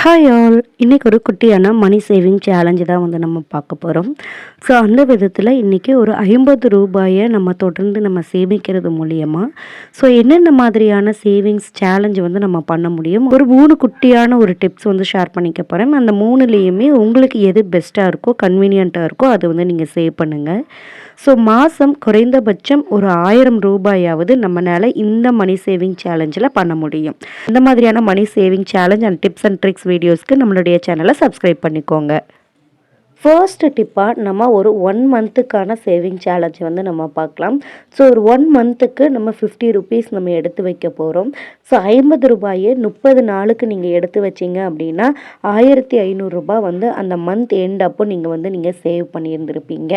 Hi all இன்றைக்கி ஒரு குட்டியான மணி சேவிங் சேலஞ்சு தான் வந்து நம்ம பார்க்க போகிறோம் ஸோ அந்த விதத்தில் இன்றைக்கி ஒரு ஐம்பது ரூபாயை நம்ம தொடர்ந்து நம்ம சேமிக்கிறது மூலியமாக ஸோ என்னென்ன மாதிரியான சேவிங்ஸ் சேலஞ்சு வந்து நம்ம பண்ண முடியும்? ஒரு மூணு குட்டியான ஒரு டிப்ஸ் வந்து ஷேர் பண்ணிக்க போகிறேன் அந்த மூணுலேயுமே உங்களுக்கு எது பெஸ்ட்டாக இருக்கோ கன்வீனியண்ட்டாக இருக்கோ அதை வந்து நீங்கள் சேவ் பண்ணுங்கள் ஸோ மாதம் குறைந்தபட்சம் ஒரு ஆயிரம் ரூபாயாவது நம்மளால் இந்த மணி சேவிங் சேலஞ்சில் பண்ண முடியும். இந்த மாதிரியான money saving challenge and tips and tricks வீடியோஸ்க்கு நம்மளுடைய சேனலை சப்ஸ்கிரைப் பண்ணிக்கோங்க. ஃபர்ஸ்ட் டிப்பாக நம்ம ஒரு ஒன் மந்த்துக்கான சேவிங் சேலஞ்ச் வந்து நம்ம பார்க்கலாம். ஸோ ஒரு ஒன் மந்த்துக்கு நம்ம ஃபிஃப்டி ருபீஸ் நம்ம எடுத்து வைக்க போகிறோம் ஸோ ஐம்பது ரூபாயை முப்பது நாளுக்கு நீங்கள் எடுத்து வச்சிங்க அப்படின்னா ஆயிரத்தி ஐநூறுரூபா வந்து அந்த மந்த் எண்ட் அப்போ நீங்கள் வந்து நீங்கள் சேவ் பண்ணியிருந்திருப்பீங்க.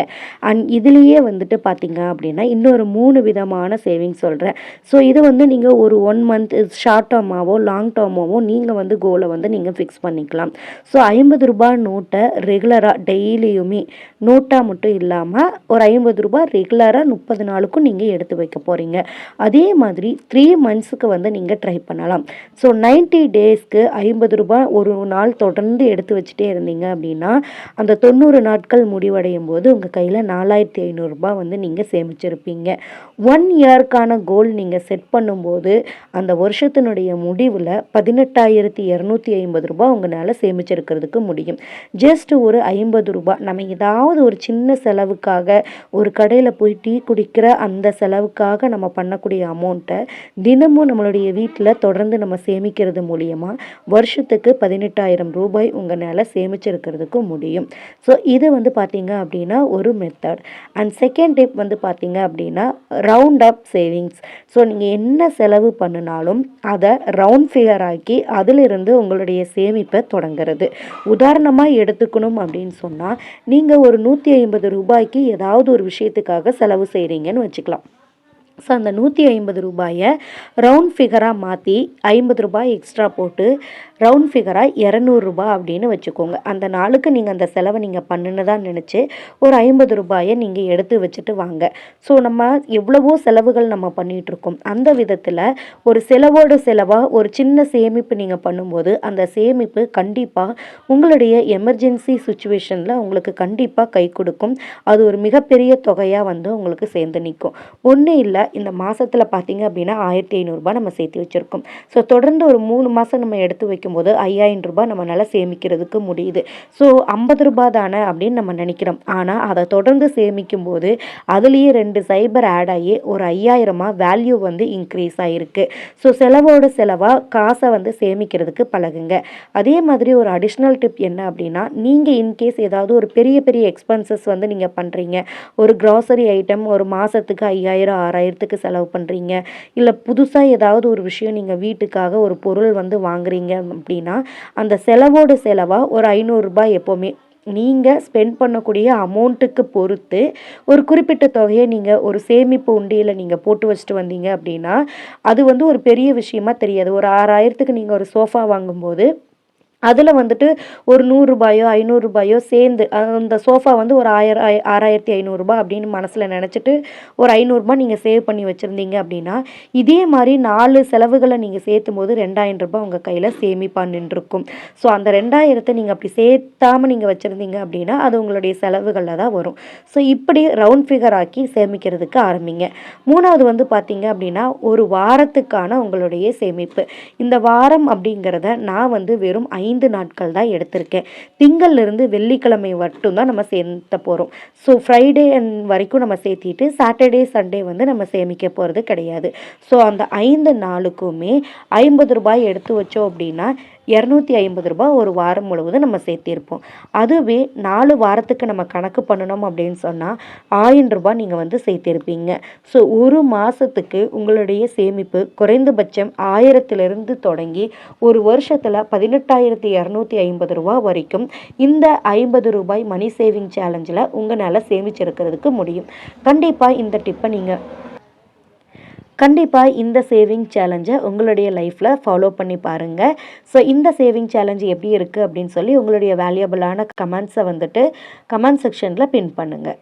அண்ட் இதுலேயே வந்துட்டு பார்த்தீங்க அப்படின்னா இன்னொரு மூணு விதமான சேவிங் சொல்கிறேன் ஸோ இது வந்து நீங்கள் ஒரு ஒன் மந்த் ஷார்ட் டேர்மாவோ லாங் டேர்மாவோ நீங்கள் வந்து கோலை வந்து நீங்கள் ஃபிக்ஸ் பண்ணிக்கலாம். ஸோ ஐம்பது ரூபாய் நோட்டை ரெகுலராக டெய்லியுமே நோட்டாக மட்டும் இல்லாமல் ஒரு ஐம்பது ரூபாய் ரெகுலராக முப்பது நாளுக்கும் நீங்கள் எடுத்து வைக்க போகிறீங்க அதே மாதிரி த்ரீ மந்த்ஸுக்கு வந்து நீங்கள் ட்ரை பண்ணலாம். ஸோ நைன்ட்டி டேஸ்க்கு ஐம்பது ரூபாய் ஒரு நாள் தொடர்ந்து எடுத்து வச்சுட்டே இருந்தீங்க அப்படின்னா அந்த தொண்ணூறு நாட்கள் முடிவடையும் போது உங்கள் கையில் நாலாயிரத்தி ஐநூறுரூபா வந்து நீங்கள் சேமிச்சிருப்பீங்க. ஒன் இயர்க்கான கோல் நீங்கள் செட் பண்ணும்போது அந்த வருஷத்தினுடைய முடிவில் பதினெட்டாயிரத்தி இரநூத்தி ஐம்பது ரூபாய் உங்களால் சேமிச்சிருக்கிறதுக்கு முடியும். ஜஸ்ட் ஒரு ஐம்பது ஐம்பது ரூபாய். நம்ம ஏதாவது ஒரு சின்ன செலவுக்காக ஒரு கடையில் போய் டீ குடிக்கிற அந்த செலவுக்காக நம்ம பண்ணக்கூடிய அமௌண்ட்டை தினமும் நம்மளுடைய வீட்டில் தொடர்ந்து நம்ம சேமிக்கிறது மூலியமாக வருஷத்துக்கு பதினெட்டாயிரம் ரூபாய் உங்களால் சேமிச்சிருக்கிறதுக்கு முடியும். ஸோ இது வந்து பார்த்தீங்க அப்படின்னா ஒரு மெத்தட் அண்ட் செகண்ட் டிப் வந்து பார்த்திங்க அப்படின்னா ரவுண்ட் அப் சேவிங்ஸ் ஸோ நீங்கள் என்ன செலவு பண்ணினாலும் அதை ரவுண்ட் ஃபிகர் ஆக்கி அதிலிருந்து உங்களுடைய சேமிப்பை தொடங்குறது. உதாரணமாக எடுத்துக்கணும் அப்படின்னு சொன்னால் சொன்னால் நீங்கள் ஒரு நூற்றி ஐம்பது ரூபாய்க்கு ஏதாவது ஒரு விஷயத்துக்காக செலவு செய்கிறீங்கன்னு வச்சுக்கலாம். ஸோ அந்த நூற்றி ஐம்பது ரூபாயை ரவுண்ட் ஃபிகராக மாற்றி ஐம்பது ரூபாய் எக்ஸ்ட்ரா போட்டு ரவுண்ட் ஃபிகராக இரநூறுபா அப்படின்னு வச்சுக்கோங்க. அந்த நாளுக்கு நீங்கள் அந்த செலவை நீங்கள் பண்ணுன்னு நினச்சி ஒரு ஐம்பது ரூபாயை நீங்கள் எடுத்து வச்சுட்டு வாங்க. ஸோ நம்ம எவ்வளவோ செலவுகள் நம்ம பண்ணிகிட்ருக்கோம் அந்த விதத்தில் ஒரு செலவோட செலவாக ஒரு சின்ன சேமிப்பு நீங்கள் பண்ணும்போது அந்த சேமிப்பு கண்டிப்பாக உங்களுடைய எமர்ஜென்சி சுச்சுவேஷனில் உங்களுக்கு கண்டிப்பாக கை கொடுக்கும். அது ஒரு மிகப்பெரிய தொகையாக வந்து உங்களுக்கு சேர்ந்து நிற்கும். ஒன்றும் இல்லை இந்த மாதத்தில் பார்த்தீங்க அப்படின்னா ஆயிரத்தி ஐநூறுரூபா நம்ம சேர்த்து வச்சுருக்கோம். ஸோ தொடர்ந்து ஒரு மூணு மாதம் நம்ம எடுத்து வைக்க போது ஐயாயிரம் ரூபாய் நம்மளால் சேமிக்கிறதுக்கு முடியுது. ஸோ ஐம்பது ரூபாய் தானே அப்படின்னு நம்ம நினைக்கிறோம். ஆனால் அதை தொடர்ந்து சேமிக்கும் போது அதுலேயே ரெண்டு சைபர் ஆட் ஆகி ஒரு ஐயாயிரமாக வேல்யூ வந்து இன்க்ரீஸ் ஆகிருக்கு ஸோ செலவோட செலவாக காசை வந்து சேமிக்கிறதுக்கு பழகுங்க. அதே மாதிரி ஒரு அடிஷ்னல் டிப் என்ன அப்படின்னா நீங்கள் இன்கேஸ் ஏதாவது ஒரு பெரிய பெரிய எக்ஸ்பென்சஸ் வந்து நீங்கள் பண்ணுறீங்க ஒரு க்ராசரி ஐட்டம் ஒரு மாதத்துக்கு ஐயாயிரம் ஆறாயிரத்துக்கு செலவு பண்ணுறீங்க இல்லை புதுசாக ஏதாவது ஒரு விஷயம் நீங்கள் வீட்டுக்காக ஒரு பொருள் வந்து வாங்குறீங்க. அப்படின்னா அந்த செலவோட செலவாக ஒரு ஐநூறுரூபா எப்போவுமே. நீங்கள் ஸ்பெண்ட் பண்ணக்கூடிய அமௌண்ட்டுக்கு பொறுத்து ஒரு குறிப்பிட்ட தொகையை நீங்கள் ஒரு சேமிப்பு உண்டியில் நீங்கள் போட்டு வச்சுட்டு வந்தீங்க அப்படின்னா அது வந்து ஒரு பெரிய விஷயமா தெரியாது. ஒரு ஆறாயிரத்துக்கு நீங்கள் ஒரு சோஃபா வாங்கும்போது அதில் வந்துட்டு ஒரு நூறுரூபாயோ ஐநூறுரூபாயோ சேர்ந்து அந்த சோஃபா வந்து ஒரு ஆயிரம் ஆறாயிரத்தி ஐநூறுரூபா அப்படின்னு மனசில் நினச்சிட்டு ஒரு ஐநூறுரூபா நீங்கள் சேவ் பண்ணி வச்சுருந்தீங்க அப்படின்னா இதே மாதிரி நாலு செலவுகளை நீங்கள் சேர்த்தும் போது ரெண்டாயிரம் ரூபாய் உங்கள் கையில் சேமிப்பாக நின்றுருக்கும் ஸோ அந்த ரெண்டாயிரத்தை நீங்கள் அப்படி சேர்த்தாமல் நீங்கள் வச்சுருந்தீங்க அப்படின்னா அது உங்களுடைய செலவுகளில் தான் வரும். ஸோ இப்படி ரவுண்ட் ஃபிகர் ஆக்கி சேமிக்கிறதுக்கு ஆரம்பிங்க. மூணாவது வந்து பார்த்தீங்க அப்படின்னா ஒரு வாரத்துக்கான உங்களுடைய சேமிப்பு. இந்த வாரம் அப்படிங்கிறத நான் வந்து வெறும் ஐந்து ஐந்து நாட்கள் தான் எடுத்திருக்கேன். திங்கள்லேருந்து வெள்ளிக்கிழமை மட்டும் தான் நம்ம சேர்த்த போகிறோம் ஸோ ஃப்ரைடே வரைக்கும் நம்ம சேர்த்திட்டு சாட்டர்டே சண்டே வந்து நம்ம சேமிக்க போகிறது கிடையாது. ஸோ அந்த ஐந்து நாளுக்குமே ஐம்பது ரூபாய் எடுத்து வச்சோம் அப்படின்னா இரநூத்தி ஐம்பது ரூபாய் ஒரு வாரம் முழுவதும் நம்ம சேர்த்திருப்போம். அதுவே நாலு வாரத்துக்கு நம்ம கணக்கு பண்ணணும் அப்படின்னு சொன்னால் ஆயிரம் ரூபாய் நீங்கள் வந்து சேர்த்திருப்பீங்க. ஸோ ஒரு மாதத்துக்கு உங்களுடைய சேமிப்பு குறைந்தபட்சம் ஆயிரத்திலிருந்து தொடங்கி ஒரு வருஷத்தில் பதினெட்டாயிரத்தி இரநூத்தி ஐம்பது ரூபா வரைக்கும் இந்த ஐம்பது ரூபாய் மணி சேவிங் சேலஞ்சில் உங்களால் சேமிச்சிருக்கிறதுக்கு முடியும். கண்டிப்பாக இந்த டிப்பை நீங்கள் கண்டிப்பாக இந்த சேவிங் சேலஞ்சை உங்களுடைய லைஃப்பில் ஃபாலோ பண்ணி பாருங்கள் ஸோ இந்த சேவிங் சேலஞ்ச் எப்படி இருக்குது அப்படின்னு சொல்லி உங்களுடைய வேல்யூபிளான கமெண்ட்ஸை வந்துட்டு கமெண்ட் செக்ஷனில் பின் பண்ணுங்கள்